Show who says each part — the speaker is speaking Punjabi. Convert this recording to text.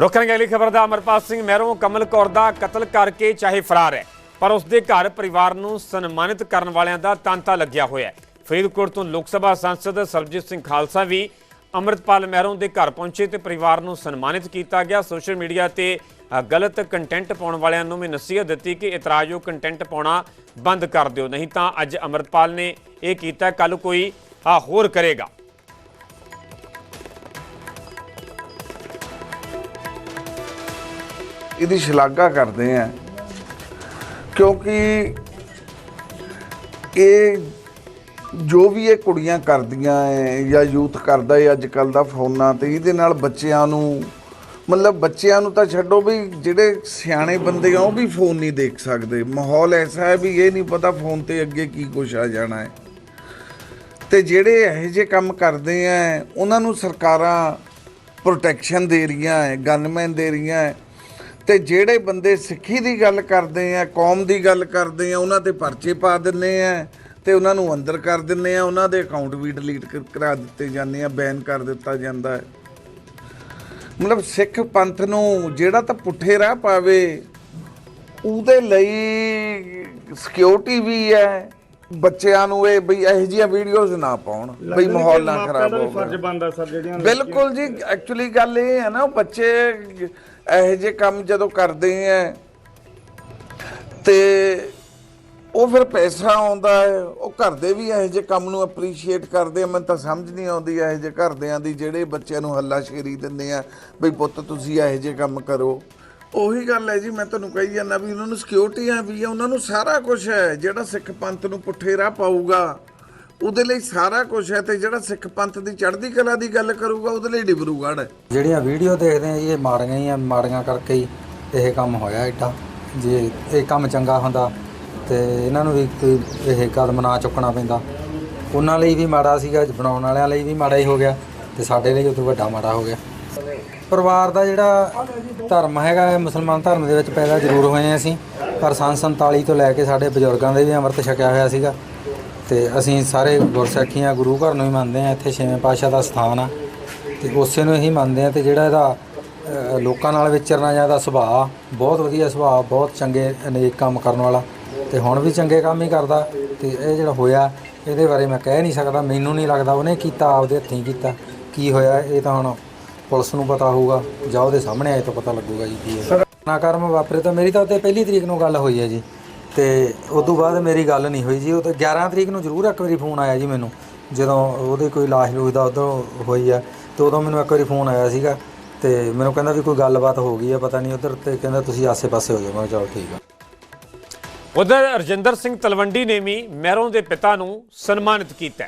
Speaker 1: ਰੁਕਣ ਅਗਲੀ ਖਬਰ ਦਾ ਅਮਰਪਾਲ ਸਿੰਘ ਮਹਿਰੋਂ ਕਮਲ ਕੌਰ ਦਾ ਕਤਲ ਕਰਕੇ ਚਾਹੇ ਫਰਾਰ ਹੈ ਪਰ ਉਸ ਦੇ ਘਰ ਪਰਿਵਾਰ ਨੂੰ ਸਨਮਾਨਿਤ ਕਰਨ ਵਾਲਿਆਂ ਦਾ ਤਾਂਤਾ ਲੱਗਿਆ ਹੋਇਆ ਹੈ। ਫਰੀਦਕੋਟ ਤੋਂ ਲੋਕ ਸਭਾ ਸਾਂਸਦ ਸਰਬਜੀਤ ਸਿੰਘ ਖਾਲਸਾ ਵੀ ਅਮਰਪਾਲ ਮਹਿਰੋਂ ਦੇ ਘਰ ਪਹੁੰਚੇ ਤੇ ਪਰਿਵਾਰ ਨੂੰ ਸਨਮਾਨਿਤ ਕੀਤਾ ਗਿਆ। ਸੋਸ਼ਲ ਮੀਡੀਆ ਤੇ ਗਲਤ ਕੰਟੈਂਟ ਪਾਉਣ ਵਾਲਿਆਂ ਨੂੰ ਵੀ ਨਸੀਹਤ ਦਿੱਤੀ ਕਿ ਇਤਰਾਜ਼ਯੋਗ ਕੰਟੈਂਟ ਪਾਉਣਾ ਬੰਦ ਕਰ ਦਿਓ। ਨਹੀਂ ਤਾਂ ਅੱਜ ਅਮਰਪਾਲ ਨੇ ਇਹ ਕੀਤਾ ਕੱਲ ਕੋਈ ਅ, ਹੋਰ ਕਰੇਗਾ।
Speaker 2: ਇਹਦੀ ਸ਼ਲਾਘਾ ਕਰਦੇ ਆ। ਕਿਉਂਕਿ ਇਹ ਜੋ ਵੀ ਇਹ ਕੁੜੀਆਂ ਕਰਦੀਆਂ ਐ ਜਾਂ ਯੂਥ ਕਰਦਾ ਹੈ ਅੱਜ ਕੱਲ ਦਾ ਫੋਨਾਂ ਤੇ, ਇਹਦੇ ਨਾਲ ਬੱਚਿਆਂ ਨੂੰ ਮਤਲਬ ਬੱਚਿਆਂ ਨੂੰ ਤਾਂ ਛੱਡੋ ਵੀ ਜਿਹੜੇ ਸਿਆਣੇ ਬੰਦੇ ਆ, ਉਹ ਵੀ ਫੋਨ ਨਹੀਂ ਦੇਖ ਸਕਦੇ। ਮਾਹੌਲ ਐਸਾ ਹੈ ਵੀ ਇਹ ਨਹੀਂ ਪਤਾ ਫੋਨ ਤੇ ਅੱਗੇ ਕੀ ਕੁਛ ਆ ਜਾਣਾ ਹੈ ਤੇ ਜਿਹੜੇ ਇਹੋ ਜਿਹੇ ਕੰਮ ਕਰਦੇ ਆ ਉਹਨਾਂ ਨੂੰ ਸਰਕਾਰਾਂ ਪ੍ਰੋਟੈਕਸ਼ਨ ਦੇ ਰਹੀਆਂ ਹੈ ਗਨਮੈਨ ਦੇ ਰਹੀਆਂ ਹੈ ਤੇ ਜਿਹੜੇ ਬੰਦੇ ਸਿੱਖੀ ਦੀ ਗੱਲ ਕਰਦੇ ਆ ਕੌਮ ਦੀ ਗੱਲ ਕਰਦੇ ਆ ਉਹਨਾਂ ਤੇ ਪਰਚੇ ਪਾ ਦਿੰਨੇ ਆ ਤੇ ਉਹਨਾਂ ਨੂੰ ਅੰਦਰ ਕਰ ਦਿੰਨੇ ਆ ਉਹਨਾਂ ਦੇ ਅਕਾਊਂਟ ਵੀ ਡਿਲੀਟ ਕਰਾ ਦਿੱਤੇ ਜਾਂਦੇ ਆ ਬੈਨ ਕਰ ਦਿੱਤਾ ਜਾਂਦਾ ਹੈ। ਮਤਲਬ ਸਿੱਖ ਪੰਥ ਨੂੰ ਜਿਹੜਾ ਤਾਂ ਪੁੱਠੇ ਰਾਹ ਪਾਵੇ ਉਹਦੇ ਲਈ ਸਿਕਿਉਰਿਟੀ ਵੀ ਹੈ ਬੱਚਿਆਂ ਨੂੰ ਇਹ ਬਈ ਇਹੋ ਜਿਹੀਆਂ ਵੀਡੀਓਜ਼ ਨਾ ਪਾਉਣ ਬਈ ਮਾਹੌਲ ਨਾ ਖਰਾਬ ਹੋਵੇ
Speaker 3: ਫਰਜ਼ ਬਣਦਾ ਸਰ ਜਿਹੜੀਆਂ
Speaker 2: ਬਿਲਕੁਲ ਜੀ ਐਕਚੁਅਲੀ ਗੱਲ ਇਹ ਹੈ ਨਾ ਬੱਚੇ ਇਹੋ ਜਿਹੇ ਕੰਮ ਜਦੋਂ ਕਰਦੇ ਆ, ਤੇ ਉਹ ਫਿਰ ਪੈਸਾ ਆਉਂਦਾ ਹੈ, ਉਹ ਘਰ ਦੇ ਵੀ ਇਹੋ ਜਿਹੇ ਕੰਮ ਨੂੰ ਅਪਰੀਸ਼ੀਏਟ ਕਰਦੇ ਆ, ਮੈਨੂੰ ਤਾਂ ਸਮਝ ਨਹੀਂ ਆਉਂਦੀ ਇਹੋ ਜਿਹੇ ਘਰਦਿਆਂ ਦੀ ਜਿਹੜੇ ਬੱਚਿਆਂ ਨੂੰ ਹੱਲਾ ਸ਼ੇਰੀ ਦਿੰਦੇ ਆ, ਬਈ ਪੁੱਤ ਤੁਸੀਂ ਇਹੋ ਜਿਹੇ ਕੰਮ ਕਰੋ। ਉਹੀ ਗੱਲ ਹੈ ਜੀ, ਮੈਂ ਤੁਹਾਨੂੰ ਕਹੀ ਜਾਂਦਾ ਵੀ ਉਹਨਾਂ ਨੂੰ ਸਿਕਿਉਰਿਟੀਆਂ ਵੀ ਆ, ਉਹਨਾਂ ਨੂੰ ਸਾਰਾ ਕੁਝ ਹੈ, ਜਿਹੜਾ ਸਿੱਖ ਪੰਥ ਨੂੰ ਪੁੱਠੇ ਰਾਹ ਪਾਊਗਾ। ਉਹਦੇ ਲਈ ਸਾਰਾ ਕੁਝ ਹੈ ਤੇ ਜਿਹੜਾ ਸਿੱਖ ਪੰਥ ਦੀ ਚੜ੍ਹਦੀ ਕਲਾ ਦੀ ਗੱਲ ਕਰੂਗਾ ਉਹਦੇ ਲਈ ਡਿਬਰੂਗੜ੍ਹ ਹੈ।
Speaker 4: ਜਿਹੜੀਆਂ ਵੀਡੀਓ ਦੇਖਦੇ ਆ ਜੀ, ਇਹ ਮਾੜੀਆਂ ਹੀ ਆ ਮਾੜੀਆਂ ਕਰਕੇ ਹੀ ਇਹ ਕੰਮ ਹੋਇਆ ਏਡਾ। ਜੇ ਇਹ ਕੰਮ ਚੰਗਾ ਹੁੰਦਾ ਤੇ ਇਹਨਾਂ ਨੂੰ ਵੀ ਕੋਈ ਇਹ ਕਦਮ ਨਾ ਚੁੱਕਣਾ ਪੈਂਦਾ। ਉਹਨਾਂ ਲਈ ਵੀ ਮਾੜਾ ਸੀਗਾ ਬਣਾਉਣ ਵਾਲਿਆਂ ਲਈ ਵੀ ਮਾੜਾ ਹੀ ਹੋ ਗਿਆ ਤੇ ਸਾਡੇ ਲਈ ਉਹ ਤੋਂ ਵੱਡਾ ਮਾੜਾ ਹੋ ਗਿਆ। ਪਰਿਵਾਰ ਦਾ ਜਿਹੜਾ ਧਰਮ ਹੈਗਾ ਮੁਸਲਮਾਨ ਧਰਮ ਦੇ ਵਿੱਚ ਪੈਦਾ ਜ਼ਰੂਰ ਹੋਏ ਹਾਂ ਅਸੀਂ। ਪਰ ਸੰਨ 47 ਤੋਂ ਲੈ ਕੇ ਸਾਡੇ ਬਜ਼ੁਰਗਾਂ ਦੇ ਵੀ ਅੰਮ੍ਰਿਤ ਛਕਿਆ ਹੋਇਆ ਸੀਗਾ। ਤੇ ਅਸੀਂ ਸਾਰੇ ਗੁਰਸਿੱਖੀਆਂ ਗੁਰੂ ਘਰ ਨੂੰ ਹੀ ਮੰਨਦੇ ਆ ਇੱਥੇ ਛੇਵੇਂ ਪਾਤਸ਼ਾਹ ਦਾ ਸਥਾਨ ਆ। ਤੇ ਉਸੇ ਨੂੰ ਹੀ ਮੰਨਦੇ ਆ ਤੇ ਜਿਹੜਾ ਇਹਦਾ ਲੋਕਾਂ ਨਾਲ ਵਿਚਰਨਾ ਜਾਂ ਇਹਦਾ ਸੁਭਾਅ ਬਹੁਤ ਵਧੀਆ ਸੁਭਾਅ ਬਹੁਤ ਚੰਗੇ ਅਨੇਕ ਕੰਮ ਕਰਨ ਵਾਲਾ। ਤੇ ਹੁਣ ਵੀ ਚੰਗੇ ਕੰਮ ਹੀ ਕਰਦਾ ਤੇ ਇਹ ਜਿਹੜਾ ਹੋਇਆ ਇਹਦੇ ਬਾਰੇ ਮੈਂ ਕਹਿ ਨਹੀਂ ਸਕਦਾ ਮੈਨੂੰ ਨਹੀਂ ਲੱਗਦਾ ਉਹਨੇ ਕੀਤਾ ਆਪਦੇ ਹੱਥੀਂ ਕੀਤਾ। ਕੀ ਹੋਇਆ ਇਹ ਤਾਂ ਹੁਣ ਪੁਲਿਸ ਨੂੰ ਪਤਾ ਹੋਊਗਾ ਜਾਂ ਉਹਦੇ ਸਾਹਮਣੇ ਆਏ ਤਾਂ ਪਤਾ ਲੱਗੂਗਾ ਜੀ ਕੀ ਹੈ ਨਾ ਕਰਮ ਵਾਪਰੇ ਤਾਂ ਮੇਰੀ ਤਾਂ ਉੱਤੇ ਪਹਿਲੀ ਤਰੀਕ ਨੂੰ ਗੱਲ ਹੋਈ ਹੈ ਜੀ। ਤੇ ਉਸ ਤੋਂ ਬਾਅਦ ਮੇਰੀ ਗੱਲ ਨਹੀਂ ਹੋਈ ਜੀ। ਉਹ ਤਾਂ 11 ਤਰੀਕ ਨੂੰ ਜ਼ਰੂਰ ਇੱਕ ਵਾਰੀ ਫੋਨ ਆਇਆ ਜੀ ਮੈਨੂੰ। ਜਦੋਂ ਉਹਦੀ ਕੋਈ ਲਾਸ਼ ਲੂਸ਼ ਦਾ ਉਦੋਂ ਹੋਈ ਆ, ਤੇ ਉਦੋਂ ਮੈਨੂੰ ਇੱਕ ਵਾਰੀ ਫੋਨ ਆਇਆ ਸੀਗਾ। ਤੇ ਮੈਨੂੰ ਕਹਿੰਦਾ ਵੀ ਕੋਈ ਗੱਲਬਾਤ ਹੋ ਗਈ ਆ, ਪਤਾ ਨਹੀਂ ਉਧਰ ਤੇ ਕਹਿੰਦਾ ਤੁਸੀਂ ਆਸੇ-ਪਾਸੇ ਹੋ ਜਾਓ। ਮੈਂ ਕਿਹਾ ਚਲੋ ਠੀਕ ਆ।
Speaker 1: ਉਧਰ ਰਜਿੰਦਰ ਸਿੰਘ ਤਲਵੰਡੀ ਨੇ ਵੀ ਮਹਿਰੋਂ ਦੇ ਪਿਤਾ ਨੂੰ ਸਨਮਾਨਿਤ ਕੀਤਾ।